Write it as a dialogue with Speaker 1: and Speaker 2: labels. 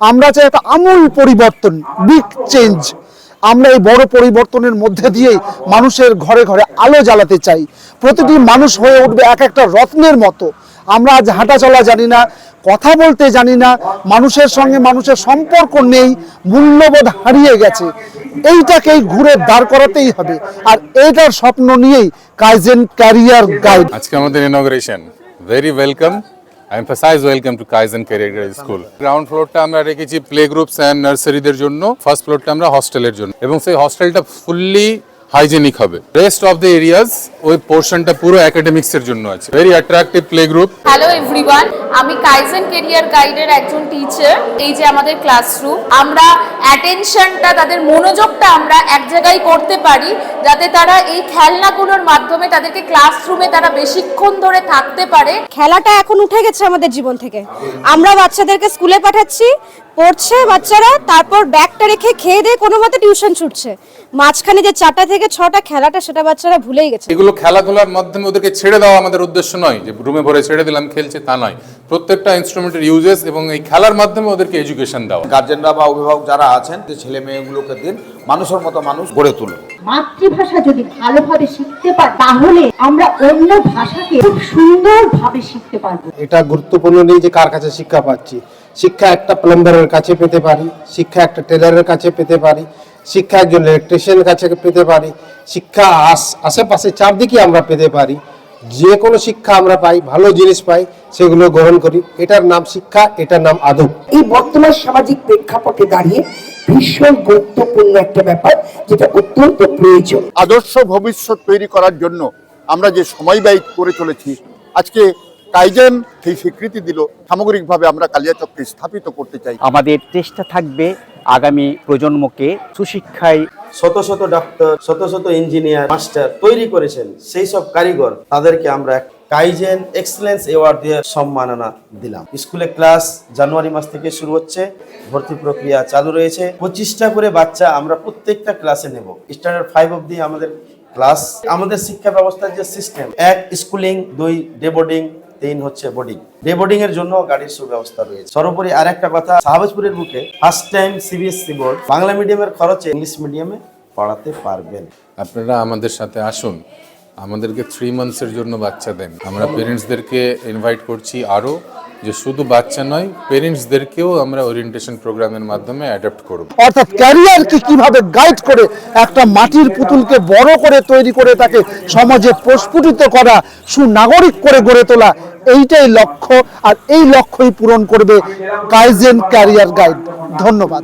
Speaker 1: আমরা চাই একটা আমূল পরিবর্তন বিগ চেঞ্জ আমরা এই বড় পরিবর্তনের মধ্যে দিয়েই মানুষের ঘরে ঘরে আলো জ্বালাতে চাই। প্রতিটি মানুষ হয়ে উঠবে এক একটা রত্নের মতো। আমরা আজ হাঁটা চলা জানি না, কথা বলতে জানি না, মানুষের সঙ্গে মানুষের সম্পর্ক নেই, মূল্যবোধ হারিয়ে গেছে। এইটাকেই ঘুরে দাঁড় করাতেই হবে। আর এইটার স্বপ্ন নিয়েই কাইজেন ক্যারিয়ার গাইড
Speaker 2: আজকে আমাদের inauguration very welcome emphasize welcome to Kaizen career school ground ফ্লোরটা আমরা রেখেছি প্লে গ্রুপস অ্যান্ড নার্সারিদের জন্য ফার্স্ট ফ্লোরটা আমরা হস্টেলের জন্য। এবং সেই হস্টেলটা ফুললি হাইজেনিক হবে। রেস্ট অফ দ্য এরিয়াস ওই পোর্শনটা পুরো একাডেমিক্স এর জন্য আছে। Very attractive play group
Speaker 3: hello everyone আমি কাইজেন কেরিয়ার গাইডের একজন টিচার এই যে আমাদের ক্লাসরুম আমরা অ্যাটেনশনটা তাদের মনোযোগটা আমরা এক জায়গায় করতে পারি যাতে তারা এই খেলনাগুলোর মাধ্যমে তাদেরকে ক্লাসরুমে তারা বেশিক্ষণ ধরে থাকতে পারে।
Speaker 4: খেলাটা এখন উঠে গেছে আমাদের জীবন থেকে। আমরা বাচ্চাদেরকে স্কুলে পাঠাচ্ছি পড়ছে বাচ্চারা তারপর ব্যাগটা রেখে খেয়ে দিয়ে কোনো মতে টিউশন ছুটছে। মাঝখানে যে চারটা থেকে ছটা খেলাটা সেটা বাচ্চারা ভুলেই গেছে।
Speaker 2: এগুলো খেলাধুলার মাধ্যমে ওদেরকে ছেড়ে দেওয়া আমাদের উদ্দেশ্য নয় যে রুমে ভরে ছেড়ে দিলাম খেলছে তা নয়। প্রত্যেকটা ইনস্ট্রুমেন্টের ইউজেস এবং এই খেলার মাধ্যমে ওদেরকে এডুকেশন দেওয়া।
Speaker 5: গার্জেনরা বা অভিভাবক যারা আছেন যে ছেলে মেয়েগুলোকে দিন মানুষের মতো মানুষ গড়ে তুলুন।
Speaker 6: মাতৃভাষা যদি ভালোভাবে শিখতে পার তাহলে আমরা অন্য ভাষাকে খুব সুন্দরভাবে শিখতে পারব।
Speaker 7: এটা গুরুত্বপূর্ণ নেই যে কার কাছে শিক্ষা পাচ্ছি? শিক্ষা একটা প্লাম্বারের কাছে পেতে পারি শিক্ষা একটা টেলারের কাছে পেতে পারি শিক্ষা একজন ইলেকট্রিশিয়ানের কাছে পেতে পারি শিক্ষা আশ- আশেপাশে চারদিকে আমরা পেতে পারি যে কোনো শিক্ষা আমরা পাই ভালো জিনিস পাই সেগুলো গ্রহণ করি এটার নাম শিক্ষা এটার নাম আদব।
Speaker 8: এই বর্তমান সামাজিক প্রেক্ষাপটে দাঁড়িয়ে ভীষণ গুরুত্বপূর্ণ একটা ব্যাপার যেটা অত্যন্ত প্রয়োজন।
Speaker 9: আদর্শ ভবিষ্যৎ তৈরি করার জন্য আমরা যে সময় ব্যয় করে চলেছি আজকে কাইজেন সেই স্বীকৃতি দিল। সামগ্রিকভাবে আমরা কালিয়াচককে স্থাপিত করতে চাই।
Speaker 10: আমাদের চেষ্টা থাকবে আগামী প্রজন্মকে সুশিক্ষায়
Speaker 11: শত শত ডাক্তার শত শত ইঞ্জিনিয়ার মাস্টার তৈরি করেছেন। সেই সব কারিগর তাদেরকে আমরা কাইজেন এক্সেলেন্স অ্যাওয়ার্ড দিয়ে সম্মাননা দিলাম। স্কুলে ক্লাস জানুয়ারি মাস থেকে শুরু হচ্ছে ভর্তি প্রক্রিয়া চালু রয়েছে। পঁচিশটা করে বাচ্চা আমরা প্রত্যেকটা ক্লাসে নেব। স্ট্যান্ডার্ড ফাইভ অব্দি আমাদের ক্লাস আমাদের শিক্ষা ব্যবস্থার যে সিস্টেম এক স্কুলিং দুই ডে বোর্ডিং তিন হচ্ছে বোর্ডিং ডে বোর্ডিং এর জন্য গাড়ির সুব্যবস্থা রয়েছে। সর্বোপরি আর একটা কথা সাহাবাজপুরের বুকে first time CBSE board Bangla মিডিয়ামের খরচে ইংলিশ মিডিয়ামে পড়াতে পারবেন।
Speaker 2: আপনারা আমাদের সাথে আসুন আমাদেরকে থ্রি মান্থসের জন্য বাচ্চা দেন। আমরা পেরেন্টসদেরকে ইনভাইট করছি আরও যে শুধু বাচ্চা নয় পেরেন্টসদেরকেও আমরা ওরিয়েন্টেশন প্রোগ্রামের মাধ্যমে অ্যাডাপ্ট করব।
Speaker 1: অর্থাৎ ক্যারিয়ারকে কীভাবে গাইড করে একটা মাটির পুতুলকে বড় করে তৈরি করে তাকে সমাজে প্রস্ফুটিত করা সুনাগরিক করে গড়ে তোলা এইটাই লক্ষ্য আর এই লক্ষ্যই পূরণ করবে কাইজেন ক্যারিয়ার গাইড ধন্যবাদ।